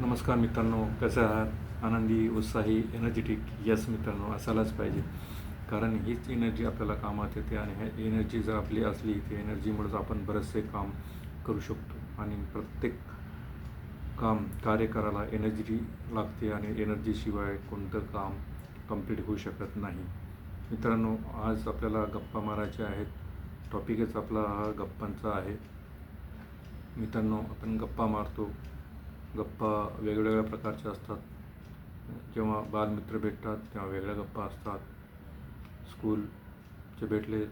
नमस्कार मित्रांनो कसं आहात? आनंदी उत्साही एनर्जेटिक यस मित्रांनो असायलाच पाहिजे. कारण हीच एनर्जी आपल्याला कामात येते आणि ह्या एनर्जी जर आपली असली ती एनर्जीमुळेच आपण बरेचसे काम करू शकतो. आणि प्रत्येक काम कार्य करायला एनर्जी लागते आणि एनर्जीशिवाय कोणतं काम कंप्लीट होऊ शकत नाही. मित्रांनो आज आपल्याला गप्पा मारायच्या आहेत. टॉपिकच आपला हा गप्पांचा आहे. मित्रांनो आपण गप्पा मारतो. गप्पा वेगवेगळ्या प्रकारच्या असतात. जेव्हा बालमित्र भेटतात तेव्हा वेगळ्या गप्पा असतात. स्कूलचे भेटले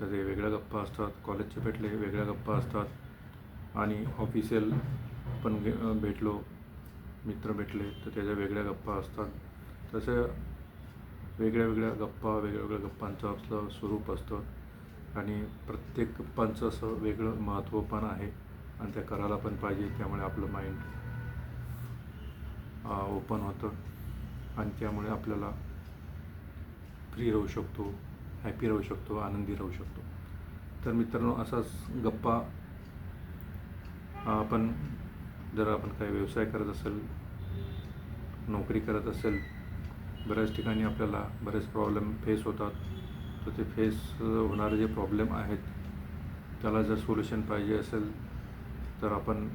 तर ते वेगळ्या गप्पा असतात. कॉलेजचे भेटले वेगळ्या गप्पा असतात. आणि ऑफिशियल पण भेटलो मित्र भेटले तर त्याच्या वेगळ्या गप्पा असतात. तसं वेगळ्या वेगळ्या गप्पा वेगळ्या वेगळ्या गप्पांचं आपलं स्वरूप असतं. आणि प्रत्येक गप्पांचं असं वेगळं महत्त्व पण आहे. आणि त्या करायला पण पाहिजे त्यामुळे आपलं माइंड ओपन होतं. आणि त्यामुळे आपल्याला फ्री राहू शकतो हॅपी राहू शकतो आनंदी राहू शकतो. तर मित्रांनो असाच गप्पा आपण जर आपण काही व्यवसाय करत असेल नोकरी करत असेल बऱ्याच ठिकाणी आपल्याला बरेच प्रॉब्लेम फेस होतात. तर ते फेस होणारे जे प्रॉब्लेम आहेत त्याला जर सोल्युशन पाहिजे असेल तर आपण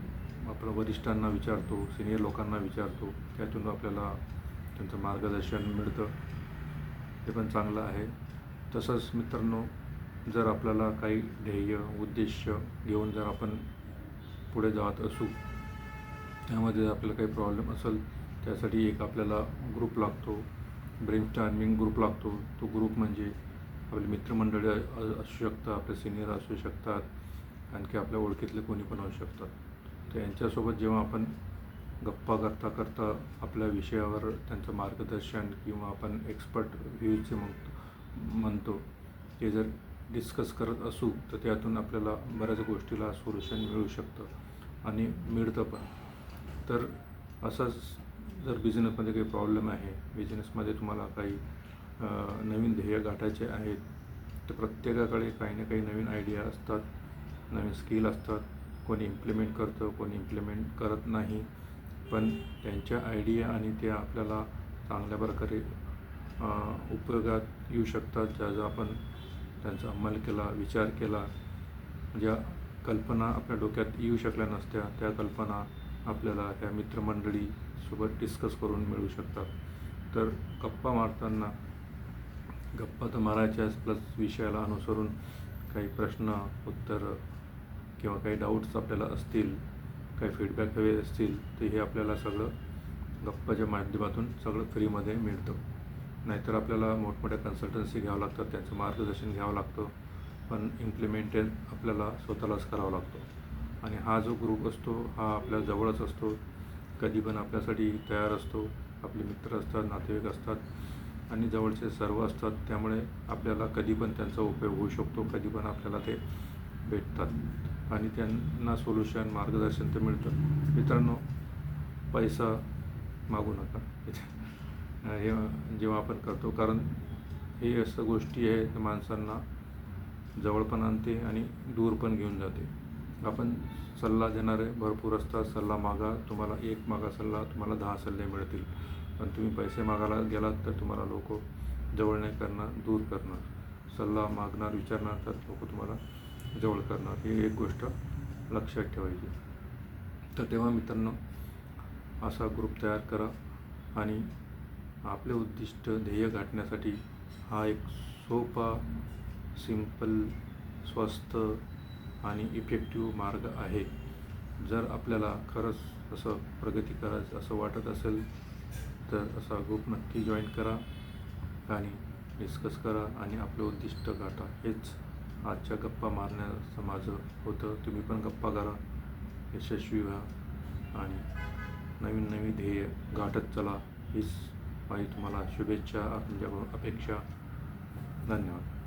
आपल्या वरिष्ठांना विचारतो सिनियर लोकांना विचारतो त्यातून आपल्याला त्यांचं मार्गदर्शन मिळतं. ते पण चांगलं आहे. तसंच मित्रांनो जर आपल्याला काही ध्येय उद्देश घेऊन जर आपण पुढे जात असू त्यामध्ये आपल्याला काही प्रॉब्लेम असेल त्यासाठी एक आपल्याला ग्रुप लागतो. ब्रेन स्टार्मिंग ग्रुप लागतो. तो ग्रुप म्हणजे आपले मित्रमंडळी असू शकतात आपले सिनियर असू शकतात आणखी आपल्या ओळखीतले कोणी पण होऊ शकतात. तर यांच्यासोबत जेव्हा आपण गप्पा करता करता आपल्या विषयावर त्यांचं मार्गदर्शन किंवा आपण एक्सपर्ट व्ह्यूजचे म्हणतो म्हणतो ते जर डिस्कस करत असू तर त्यातून आपल्याला बऱ्याच गोष्टीला सोल्युशन मिळू शकतं आणि मिळतं पण. तर असंच जर बिझनेसमध्ये काही प्रॉब्लेम आहे बिझनेसमध्ये तुम्हाला काही नवीन ध्येय गाठायचे आहेत तर प्रत्येकाकडे काही ना काही नवीन आयडिया असतात. नवीन स्किल असतात. कोणी इम्प्लिमेंट करतं कोणी इम्प्लिमेंट करत नाही. पण त्यांच्या आयडिया आणि त्या आपल्याला चांगल्या प्रकारे उपयोगात येऊ शकतात. ज्या आपण त्यांचा अंमल केला विचार केला ज्या कल्पना आपल्या डोक्यात येऊ शकल्या नसत्या त्या कल्पना आपल्याला ह्या मित्रमंडळीसोबत डिस्कस करून मिळू शकतात. तर गप्पा मारताना गप्पा तर मारायच्याच प्लस विषयाला अनुसरून काही प्रश्न उत्तर किंवा काही डाऊट्स आपल्याला असतील काही फीडबॅक हवे असतील तर हे आपल्याला सगळं गप्पाच्या माध्यमातून सगळं फ्रीमध्ये मिळतं. नाहीतर आपल्याला मोठमोठ्या कन्सल्टन्सी घ्यावं लागतं त्यांचं मार्गदर्शन घ्यावं लागतं पण इम्प्लिमेंटेड आपल्याला स्वतःलाच करावा लागतो. आणि हा जो ग्रुप असतो हा आपल्या जवळच असतो. कधी पण आपल्यासाठी तयार असतो. आपले मित्र असतात नातेवाईक असतात आणि जवळचे सर्व असतात. त्यामुळे आपल्याला कधी पण त्यांचा उपयोग होऊ शकतो. कधी पण आपल्याला ते भेटतात. आणि त्यांना सोल्युशन मार्गदर्शन तर मिळतं. मित्रांनो पैसा मागू नका. हे जेव्हा आपण करतो कारण हे असं गोष्टी आहे माणसांना जवळ पण आणते आणि दूर पण घेऊन जाते. आपण सल्ला देणारे भरपूर असतात. सल्ला मागा तुम्हाला एक मागा सल्ला तुम्हाला दहा सल्ले मिळतील. पण तुम्ही पैसे मागायला गेलात तर तुम्हाला लोक जवळ नाही करणार दूर करणार. सल्ला मागणार विचारणार तर लोक तुम्हाला जवळ करणार ही एक गोष्ट लक्षात ठेवायची. तर तेव्हा मित्रांनो असा ग्रुप तयार करा आणि आपले उद्दिष्ट ध्येय गाठण्यासाठी हा एक सोपा सिंपल स्वस्त आणि इफेक्टिव्ह मार्ग आहे. जर आपल्याला खरंच असं प्रगती करायचं असं वाटत असेल तर असा ग्रुप नक्की जॉईन करा आणि डिस्कस करा आणि आपलं उद्दिष्ट गाठा. हेच आजच्या गप्पा मारण्याचं माझं होतं. तुम्ही पण गप्पा करा. यशस्वी व्हा. आणि नवीन नवीन ध्येय गाठत चला. हीच माझी तुम्हाला शुभेच्छा तुमच्याकडून अपेक्षा. धन्यवाद.